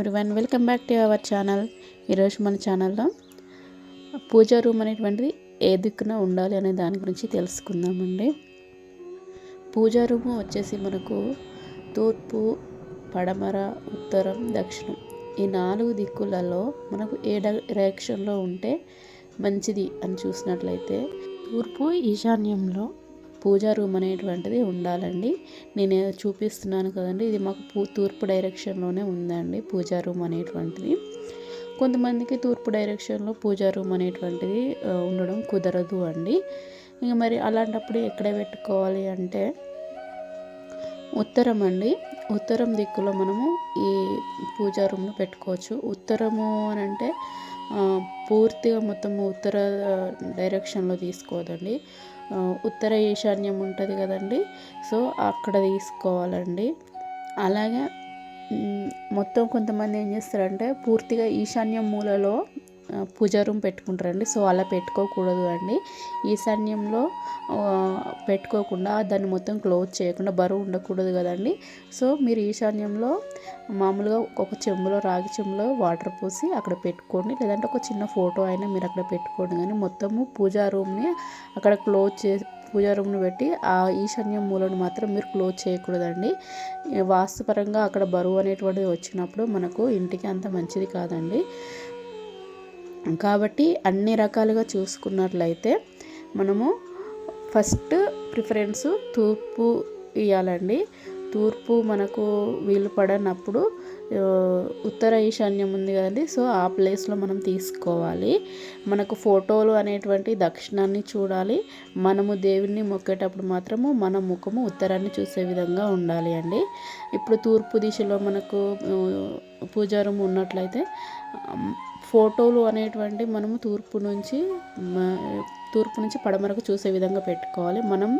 Everyone welcome back to our channel ఈరోజు మన ఛానల్లో పూజా రూమ్ అనేటువంటిది ఏ దిక్కున ఉండాలి అనే దాని గురించి తెలుసుకుందామండి. పూజా రూమ్ వచ్చేసి మనకు తూర్పు పడమర ఉత్తరం దక్షిణం ఈ నాలుగు దిక్కులలో మనకు ఏ డైరెక్షన్లో ఉంటే మంచిది అని చూసినట్లయితే తూర్పు ఈశాన్యంలో పూజా రూమ్ అనేటువంటిది ఉండాలండి. నేను చూపిస్తున్నాను కదండి. ఇది మాకు పూ తూర్పు డైరెక్షన్లోనే ఉందండి పూజా రూమ్ అనేటువంటిది. కొంతమందికి తూర్పు డైరెక్షన్లో పూజా రూమ్ అనేటువంటిది ఉండడం కుదరదు అండి. ఇంక మరి అలాంటప్పుడు ఎక్కడ పెట్టుకోవాలి అంటే ఉత్తరం అండి. ఉత్తరం దిక్కులో మనము ఈ పూజా రూమ్ను పెట్టుకోవచ్చు. ఉత్తరము అని అంటే పూర్తిగా మొత్తం ఉత్తర డైరెక్షన్లో తీసుకోదండి. ఉత్తర ఈశాన్యం ఉంటుంది కదండి. సో అక్కడ తీసుకోవాలండి. అలాగే మొత్తం కొంతమంది ఏం చేస్తారంటే పూర్తిగా ఈశాన్యం మూలలో పూజా రూమ్ పెట్టుకుంటారండి. సో అలా పెట్టుకోకూడదు అండి. ఈశాన్యంలో పెట్టుకోకుండా దాన్ని మొత్తం క్లోజ్ చేయకుండా బరువు ఉండకూడదు కదండి. సో మీరు ఈశాన్యంలో మామూలుగా ఒక చెంబులో రాగి చెంబులో వాటర్ పోసి అక్కడ పెట్టుకోండి. లేదంటే ఒక చిన్న ఫోటో అయినా మీరు అక్కడ పెట్టుకోండి. కానీ మొత్తము పూజా రూమ్ని అక్కడ క్లోజ్ చే పూజా రూమ్ను పెట్టి ఆ ఈశాన్యం మూలను మాత్రం మీరు క్లోజ్ చేయకూడదండి. వాస్తుపరంగా అక్కడ బరువు అనేటువంటిది వచ్చినప్పుడు మనకు ఇంటికి అంత మంచిది కాదండి. కాబట్టి అన్ని రకాలుగా చూసుకున్నట్లయితే మనము ఫస్ట్ ప్రిఫరెన్స్ తూర్పు ఇవ్వాలండి తూర్పు మనకు వీలు పడనప్పుడు ఉత్తర ఈశాన్యం ఉంది కదండి సో ఆ ప్లేస్లో మనం తీసుకోవాలి. మనకు ఫోటోలు అనేటువంటి దక్షిణాన్ని చూడాలి. మనము దేవుణ్ణి మొక్కేటప్పుడు మాత్రము మన ముఖము ఉత్తరాన్ని చూసే విధంగా ఉండాలి అండి. ఇప్పుడు తూర్పు దిశలో మనకు పూజారం ఉన్నట్లయితే ఫోటోలు అనేటువంటి మనము తూర్పు నుంచి తూర్పు నుంచి పడమరకు చూసే విధంగా పెట్టుకోవాలి. మనం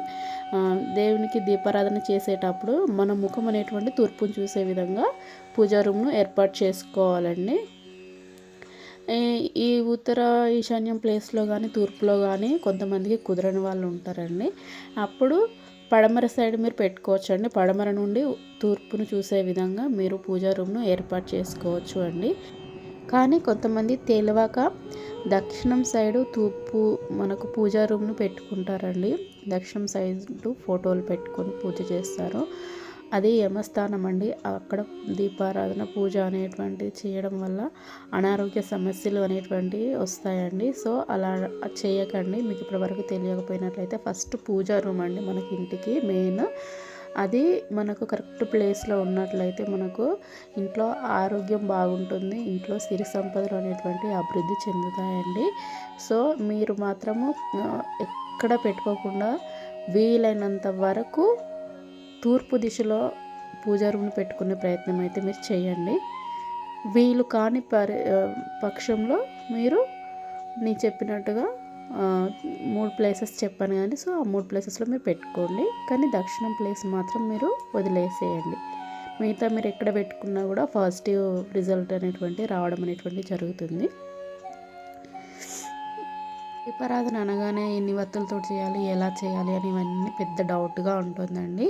దేవునికి దీపారాధన చేసేటప్పుడు మన ముఖం అనేటువంటి తూర్పును చూసే విధంగా పూజా రూమ్ను ఏర్పాటు చేసుకోవాలండి. ఈ ఉత్తర ఈశాన్యం ప్లేస్లో కానీ తూర్పులో కానీ కొంతమందికి కుదరని వాళ్ళు ఉంటారండి. అప్పుడు పడమర సైడ్ మీరు పెట్టుకోవచ్చు అండి పడమర నుండి తూర్పును చూసే విధంగా మీరు పూజా రూమ్ను ఏర్పాటు చేసుకోవచ్చు అండి. కానీ కొంతమంది తెలియక దక్షిణం సైడు తూర్పు మనకు పూజా రూమ్ను పెట్టుకుంటారండి. దక్షిణం సైడు ఫోటోలు పెట్టుకొని పూజ చేస్తారు. అది యమస్థానం అండి. అక్కడ దీపారాధన పూజ అనేటువంటిది చేయడం వల్ల అనారోగ్య సమస్యలు అనేటువంటివి వస్తాయండి. సో అలా చేయకండి. మీకు ఇప్పటివరకు తెలియకపోయినట్లయితే ఫస్ట్ పూజా రూమ్ అండి మనకి ఇంటికి మెయిన్. అది మనకు కరెక్ట్ ప్లేస్లో ఉన్నట్లయితే మనకు ఇంట్లో ఆరోగ్యం బాగుంటుంది. ఇంట్లో సిరి సంపదలు అనేటువంటి అభివృద్ధి చెందుతాయండి. సో మీరు మాత్రము ఎక్కడ పెట్టుకోకుండా వీలైనంత వరకు తూర్పు దిశలో పూజా రూమ్ని పెట్టుకునే ప్రయత్నం అయితే మీరు చేయండి. వీలు కాని పరి పక్షంలో మీరు నేను చెప్పినట్టుగా మూడు ప్లేసెస్ చెప్పాను కానీ సో ఆ మూడు ప్లేసెస్లో మీరు పెట్టుకోండి. కానీ దక్షిణం ప్లేస్ మాత్రం మీరు వదిలేసేయండి. మిగతా మీరు ఎక్కడ పెట్టుకున్నా కూడా పాజిటివ్ రిజల్ట్ అనేటువంటి రావడం అనేటువంటి జరుగుతుంది. దీపారాధన అనగానే ఎన్ని వత్తులతో చేయాలి ఎలా చేయాలి అని ఇవన్నీ పెద్ద డౌట్గా ఉంటుందండి.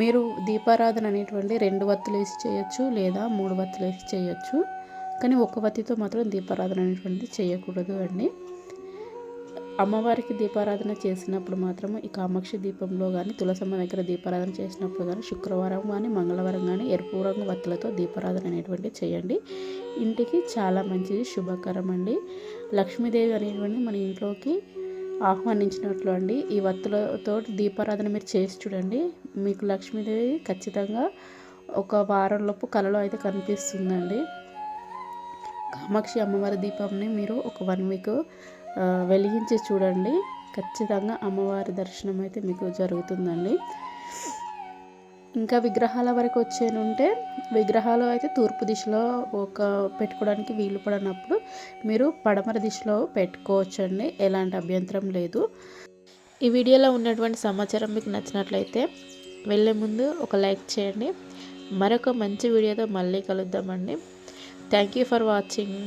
మీరు దీపారాధన అనేటువంటి రెండు వత్తులు వేసి చేయొచ్చు లేదా మూడు వత్తులు వేసి చేయొచ్చు. కానీ ఒక వత్తితో మాత్రం దీపారాధన అనేటువంటిది చేయకూడదు అండి. అమ్మవారికి దీపారాధన చేసినప్పుడు మాత్రము ఈ కామాక్షి దీపంలో కానీ తులసమ్మ దగ్గర దీపారాధన చేసినప్పుడు కానీ శుక్రవారం కానీ మంగళవారం కానీ ఎరుపు రంగు వత్తులతో దీపారాధన అనేటువంటి చేయండి. ఇంటికి చాలా మంచిది శుభకరం అండి. లక్ష్మీదేవి అనేటువంటి మన ఇంట్లోకి ఆహ్వానించినట్లు అండి. ఈ వత్తులతో దీపారాధన మీరు చేసి చూడండి. మీకు లక్ష్మీదేవి ఖచ్చితంగా ఒక వారంలోపు కలలో అయితే కనిపిస్తుందండి. కామాక్షి అమ్మవారి దీపంని మీరు ఒక వన్ వీక్ వెలిగించి చూడండి. ఖచ్చితంగా అమ్మవారి దర్శనం అయితే మీకు జరుగుతుందండి. ఇంకా విగ్రహాల వరకు వచ్చేనుంటే విగ్రహాలు అయితే తూర్పు దిశలో ఒక పెట్టుకోవడానికి వీలు పడినప్పుడు మీరు పడమర దిశలో పెట్టుకోవచ్చండి. ఎలాంటి అభ్యంతరం లేదు. ఈ వీడియోలో ఉన్నటువంటి సమాచారం మీకు నచ్చినట్లయితే వెళ్ళే ముందు ఒక లైక్ చేయండి. మరొక మంచి వీడియోతో మళ్ళీ కలుద్దామండి. Thank you for watching.